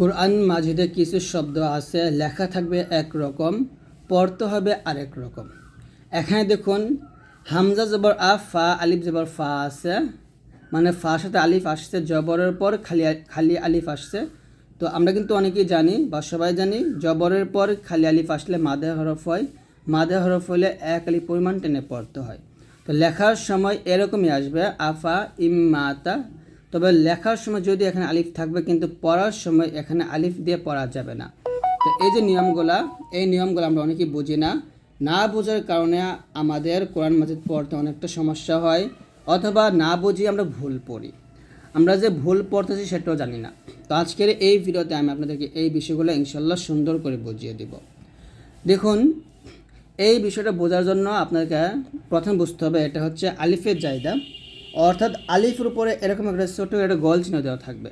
কোরআন মাজিদে কিছু শব্দ আছে, লেখা থাকবে এক রকম, পড়তে হবে আরেক রকম। এখানে দেখুন, হামজা জবর আ, ফা, আলিফ জবর ফা আছে মানে ফা সাথে আলিফ আসছে, জবরের পর খালি খালি আলিফ আসছে। তো আমরা কিন্তু অনেকেই জানি বা সবাই জানি, জবরের পর খালি আলিফ আসলে মাদে হরফ হয়, মাদে হরফ হলে এক আলিফ পরিমাণ টেনে পড়তে হয়। তো লেখার সময় এরকমই আসবে আফা ইম্মাতা তবে লেখার সময় যদি এখানে আলিফ থাকবে, কিন্তু পড়ার সময় এখানে আলিফ দিয়ে পড়া যাবে না। তো এই যে নিয়মগুলা, এই নিয়মগুলো আমরা অনেকেই বুঝি না। না বোঝার কারণে আমাদের কোরআন মাজিদ পড়তে অনেকটা সমস্যা হয়, অথবা না বুঝি আমরা ভুল পড়ি। আমরা যে ভুল পড়তেছি সেটাও জানি না। তো আজকের এই ভিডিওতে আমি আপনাদেরকে এই বিষয়গুলো ইনশাল্লাহ সুন্দর করে বুঝিয়ে দেব। দেখুন, এই বিষয়টা বোঝার জন্য আপনাকে প্রথম বুঝতে হবে, এটা হচ্ছে আলিফের জায়দা। অর্থাৎ আলিফের উপরে এরকম একটা ছোটো একটা গোল চিহ্ন দেওয়া থাকবে।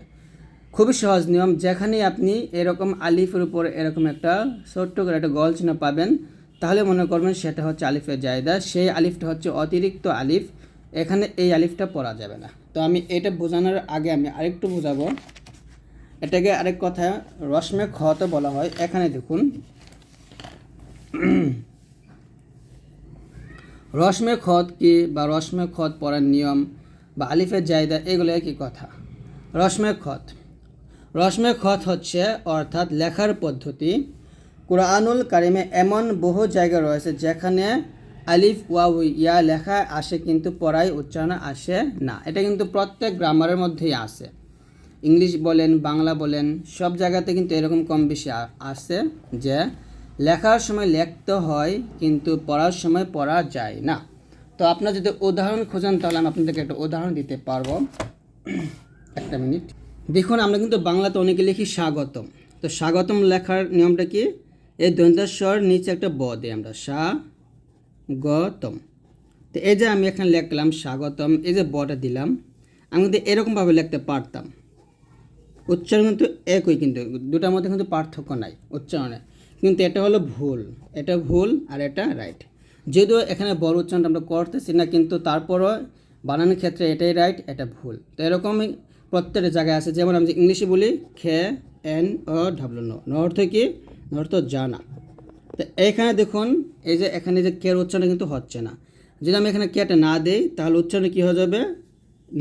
খুবই সহজ নিয়ম, যেখানেই আপনি এরকম আলিফের উপরে এরকম একটা ছোট্ট করে একটা গোল চিহ্ন পাবেন, তাহলে মনে করবেন সেটা হচ্ছে আলিফের জায়দা। সেই আলিফটা হচ্ছে অতিরিক্ত আলিফ, এখানে এই আলিফটা পড়া যাবে না। তো আমি এটা বোঝানোর আগে আমি আরেকটু বোঝাবো। এটাকে আরেক কথা রসমে খত বলা হয়। এখানে দেখুন। রসমে খত কি বা রসমে খত পড়ার নিয়ম বা আলিফের জায়দা এগুলো একই কথা। রসমে খত রসমে খত হচ্ছে অর্থাৎ লেখার পদ্ধতি। কোরআনুল কারিমে এমন বহু জায়গা রয়েছে যেখানে আলিফ, ওয়াউ, ইয়া লেখা আসে কিন্তু পড়ায় উচ্চারণ আসে না। এটা কিন্তু প্রত্যেক গ্রামারের মধ্যেই আসে। ইংলিশ বলেন, বাংলা বলেন, সব জায়গাতে কিন্তু এরকম কম বেশি আসে যে লেখার সময় লিখতে হয়, কিন্তু পড়ার সময় পড়া যায় না। তো আপনার যদি উদাহরণ খোঁজেন, তাহলে আমি আপনাদেরকে একটা উদাহরণ দিতে পারব। একটা মিনিট। দেখুন, আমরা কিন্তু বাংলাতে অনেকে লিখি স্বাগতম। তো স্বাগতম লেখার নিয়মটা কি? এই দন্তেশ্বর নিচে একটা ব দিই আমরা সা গতম তো এই যে আমি এখানে লিখলাম স্বাগতম, এই যে বটা দিলাম, আমি কিন্তু এরকমভাবে লিখতে পারতাম। উচ্চারণ কিন্তু একই, কিন্তু দুটার মধ্যে কিন্তু পার্থক্য নাই, উচ্চারণে। কিন্তু এটা হলো ভুল। এটা ভুল আর এটা রাইট যদিও এখানে বড় উচ্চারণটা আমরা করতেছি না, কিন্তু তারপরও বানানোর ক্ষেত্রে এটাই রাইট এটা ভুল। তো এরকমই প্রত্যেকটা জায়গায় আছে। যেমন আমি ইংলিশে বলি, খে, এন ও ডাব্লু, নো। ন অর্থ কি? ন অর্থ জানা। তো এইখানে দেখুন, এই যে এখানে যে কের উচ্চারণ কিন্তু হচ্ছে না। যদি আমি এখানে কেটে না দিই, তাহলে উচ্চারণ কী হয়ে যাবে?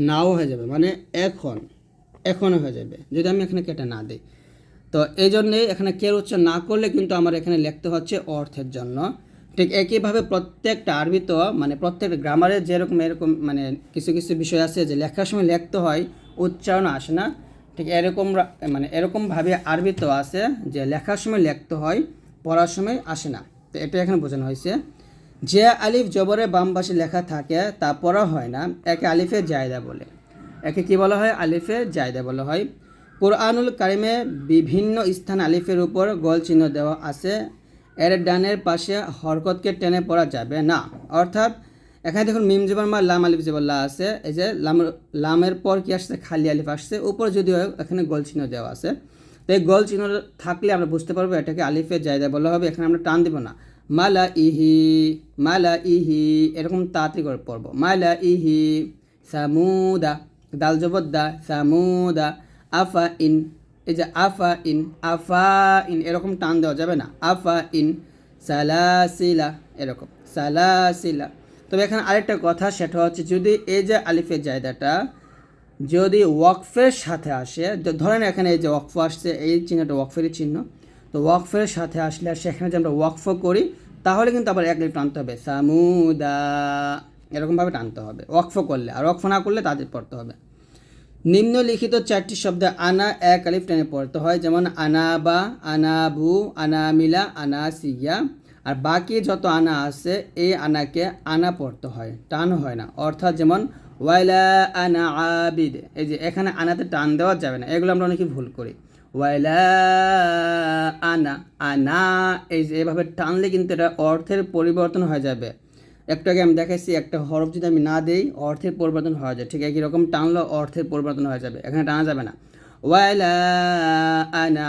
নাও হয়ে যাবে। মানে এখন, এখনও হয়ে যাবে। যদি আমি এখানে কেটে না দিই। তো এই জন্যে এখানে কের উচ্চারণ না করলে কিন্তু আমার এখানে লিখতে হচ্ছে অর্থের জন্য। ঠিক একইভাবে প্রত্যেকটা আরবি তো মানে প্রত্যেকটা গ্রামারে যেরকম এরকম মানে কিছু কিছু বিষয় আছে যে লেখার সময় লিখতে হয়, উচ্চারণ আসে না। ঠিক এরকম মানে এরকমভাবে আরবি তো আছে যে লেখার সময় লিখতে হয়, পড়ার সময় আসে না। তো এটা এখানে বোঝানো হয়েছে। যে আলিফ জবরে বাম পাশে লেখা থাকে, তা পড়া হয় না, একে আলিফের জায়দা বলে। একে কি বলা হয়? আলিফের জায়দা বলা হয়। কোরআনুল কারিমে বিভিন্ন স্থান আলিফের উপর গোল চিহ্ন দেওয়া আছে। এর ডানের পাশে হরকতকে টেনে পড়া যাবে না। অর্থাৎ, এখানে দেখুন মিম জবর মা লাম আলিফ জবল্লা আছে। এই যে লাম, লামের পর কি আসছে? খালি আলিফ আসছে। উপর যদিও এখানে গোল চিহ্ন দেওয়া আছে। তো এই গোল চিহ্ন থাকলে আমরা বুঝতে পারব এটাকে আলিফের জায়দা বলা হবে। এখানে আমরা টান দিব না। মালা ইহি মালা ইহি, এরকম তাড়াতাড়ি করে পড়ব। মালা ইহি, সামুদা, দাল জবদ্দা, সামুদা আফা ইন, এই যে আফা ইন আফা ইন এরকম টান দেওয়া যাবে না। আফা ইন, সালাসিলা, এরকম, সালাসিলা। তবে এখানে আরেকটা কথা, সেটা হচ্ছে যদি এই যে আলিফের জায়গাটা যদি ওয়াকফের সাথে আসে ধরেন এখানে এই যে ওয়াকফ আসছে, এই চিহ্নটা ওয়াকফেরই চিহ্ন। তো ওয়াকফের সাথে আসলে সেখানে যে আমরা ওয়াকফ করি, তাহলে কিন্তু আবার এক লিপ টানতে হবে, সামুদা, এরকমভাবে টানতে হবে। ওয়াকফ করলে, আর ওয়াকফ না করলে তাদের পড়তে হবে। নিম্নলিখিত চারটি শব্দ আনা, এক, আলিফ, টেনে পড়তে হয়, যেমন আনাবা, আনাবু, আনামিলা, আনাসিয়া। আর বাকি যত আনা আছে, এই আনাকে আনা পড়তে হয় টান হয় না। অর্থাৎ যেমন, ওয়াইলা আনা আবিদ। এই যে এখানে আনাতে টান দেওয়া যাবে না, এগুলো আমরা অনেকে ভুল করি। ওয়াইলা আনা আনা, এই যে এভাবে টানলে কিন্তু এটা অর্থের পরিবর্তন হয়ে যাবে। একটু আগে আমি দেখাইছি, একটা হরফ যদি আমি না দেই, অর্থের পরিবর্তন হয়ে যায়। ঠিক একই রকম টানলে অর্থের পরিবর্তন হয়ে যাবে। এখানে টানা যাবে না। ওয়াইলা আনা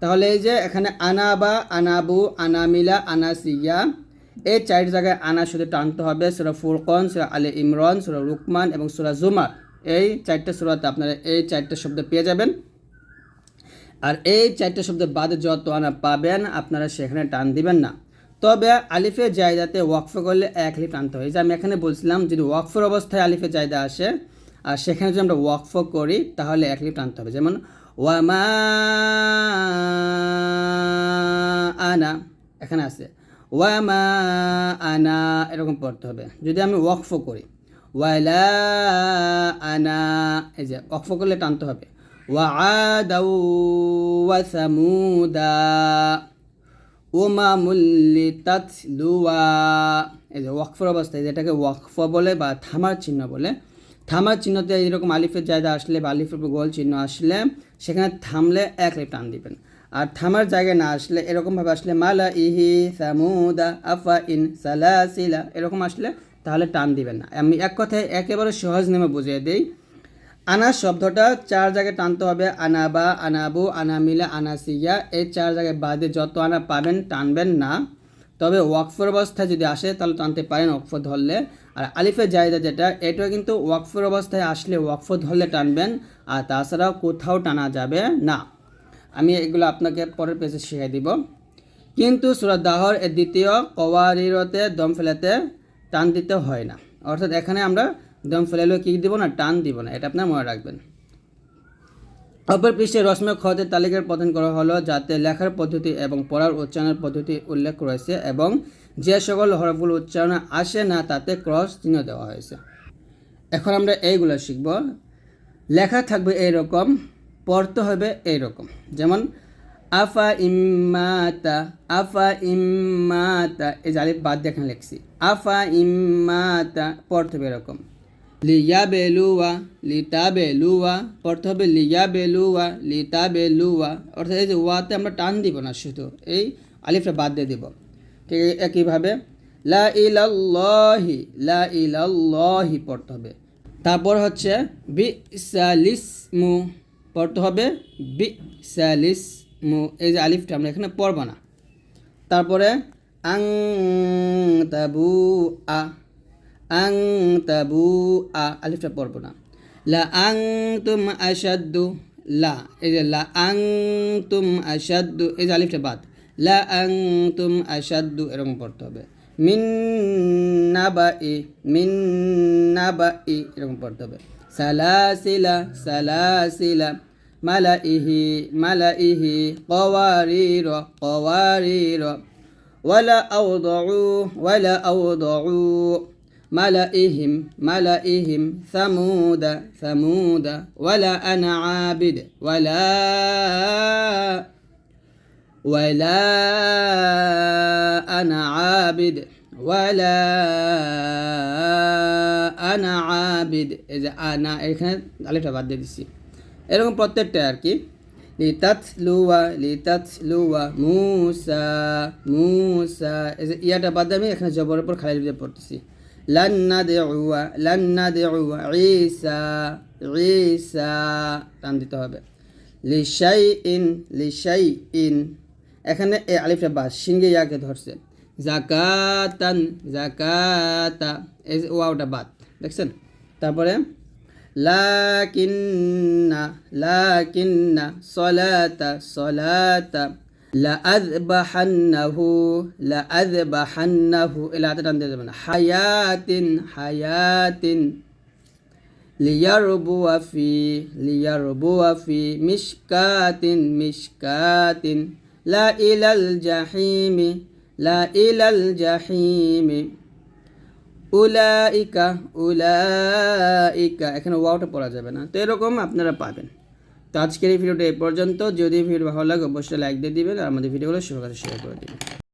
তাহলে এই যে এখানে আনাবা আনাবু আনামিলা আনাসিয়া এই চারটি জায়গায় আনা শুধু টানতে হবে, সুরা ফুরকন, সুরা আলী ইমরান, সুরা রুকমান এবং সুরা জুমার। এই চারটে সুরাতে আপনারা এই চারটে শব্দ পেয়ে যাবেন। আর এই চারটে শব্দ বাদে যত আনা পাবেন, আপনারা সেখানে টান দিবেন না। তবে আলিফে জায়দাতে ওয়াকফ করলে এক লিফ টানতে হয়। যে আমি এখানে বলছিলাম, যদি ওয়াকফের অবস্থায় আলিফে জায়দা আসে, আর সেখানে যদি আমরা ওয়াকফ করি, তাহলে এক লিফ টানতে হবে। যেমন ওয়ামা আনা এখানে আছে। ওয়ামা আনা এরকম পড়তে হবে। যদি আমি ওয়াকফ করি, ওয়ালা আনা, এই যে ওয়াকফ করলে টানতে হবে। ওয়াদাউ ওয়াসামুদা উমামুল্লি তাতলুয়া এই যে ওয়াকফর অবস্থায় যেটাকে ওয়াকফ বলে বা থামার চিহ্ন বলে। থামার চিহ্নতে এরকম আলিফের জায়গা আসলে বা আলিফের গোল চিহ্ন আসলে, সেখানে থামলে এক লিপ টান দিবেন। আর থামার জায়গায় না আসলে এরকমভাবে আসলে মালা ইহি সামুদা আফা ইন সালাসিলা এরকম আসলে তাহলে টান দিবেন না। আমি এক কথায় একেবারে সহজ নেমে বুঝিয়ে দিই, আনা শব্দটা চার জায়গায় টানতে হবে আনাবা আনাবু আনামিলা আনাসিয়া এই চার জায়গায় বাদে যত আনা পাবেন টানবেন না। তবে ওয়াকফর অবস্থায় যদি আসে তাহলে টানতে পারেন ওয়াকফ ধরলে। আর আলিফের জায়দা যেটা, এটা কিন্তু ওয়াকফর অবস্থায় আসলে ওয়াকফ ধরলে টানবেন, আর তাছাড়াও কোথাও টানা যাবে না। আমি এগুলো আপনাকে পরের পেজে শিখাই দিব। কিন্তু সুরাত দাহর দ্বিতীয় কওয়ারিরতে দম ফেলাতে টান দিতে হয় না। অর্থাৎ এখানে আমরা দম ফেলালেও কী দিব না, টান দিব না, এটা আপনার মনে রাখবেন। অপর পৃষ্ঠে রসমে খতের তালিকার প্রদান করা হলো, যাতে লেখার পদ্ধতি এবং পড়ার উচ্চারণের পদ্ধতি উল্লেখ রয়েছে এবং যে সকল হরফগুলো উচ্চারণ আসে না, তাতে ক্রস চিহ্ন দেওয়া হয়েছে। এখন আমরা এইগুলো শিখব। লেখা থাকবে এইরকম পড়তে হবে এইরকম। যেমন, আফা ইম্মাতা আফা ইম্মাতা, এই আলিফ বাদ দেখেন লিখছি। আফা ইম্মাতা, পড়তে হবে এরকম। লিয়া বেলুয়া লিতা বেলুয়া পড়তে হবে লিয়া বেলুয়া লিতা বেলুয়া অর্থাৎ এই যে ওয়াতে আমরা টান দিব না শুধু, এই আলিফটা বাদ দিয়ে দিব। ঠিক একইভাবে, লা ইলাল্লাহি লা ইলাল্লাহি পড়তে হবে। তারপর হচ্ছে বি পড়তে হবে বি সালিসমু এই যে আলিফটা আমরা এখানে পড়ব না। তারপরে আং তাবু আ, আং তাবু আ, আলিফটা পড়ব না। লা আং তুম আসাদ্দু লা, এই যে লা আং তুম আসাদ্দু এই যে আলিফটা বাদ। লা আং তুম আসাদ্দু এরকম পড়তে হবে। মিন নাবা ই, মিন নাবা ই, এরকম পড়তে হবে। সালাসিলা সালাসিলা ملئه ملئه قوارير قوارير. ولا أوضعوا ولا أوضعوا ملئهم ملئهم. ثمود ثمود. ولا أنا عابد ولا ولا أنا عابد ولا أنا عابد. إذا أنا إيه كان ألف تبعد دي سي. এরকম প্রত্যেকটা আর কি। লিতাতলুয়া লিতাতলুয়া মুসা মুসা ইয়াটা বাদ আমি এখানে জবরের উপর খালি দিয়ে পড়তেছি। লান্না দেউয়া লান্না দেউয়া ঈসা ঈসা, টান দিতে হবে। লিশাই ইন লিশাই ইন এখানে এই আলিফটা বাদ সিঙ্গে ইয়াকে ধরছে। জাকাতান, জাকাতা। ওয়াওটা বাদ, দেখছেন? তারপরে لكن لكن صلاة صلاة لأذبحنه لأذبحنه إلى حياة حياة ليربو في ليربو في مشكات مشكات لا إلى الجحيم لا إلى الجحيم. উলাইকা উলাইকা। এখানে ওয়াওটা পড়া যাবে না। তো এরকম আপনারা পাবেন। তো আজকের এই ভিডিওটা এই পর্যন্ত। যদি ভিডিও ভালো লাগে, অবশ্যই লাইক দিয়ে দিবেন। আর আমাদের ভিডিওগুলো সবার কাছে শেয়ার করে দিবেন।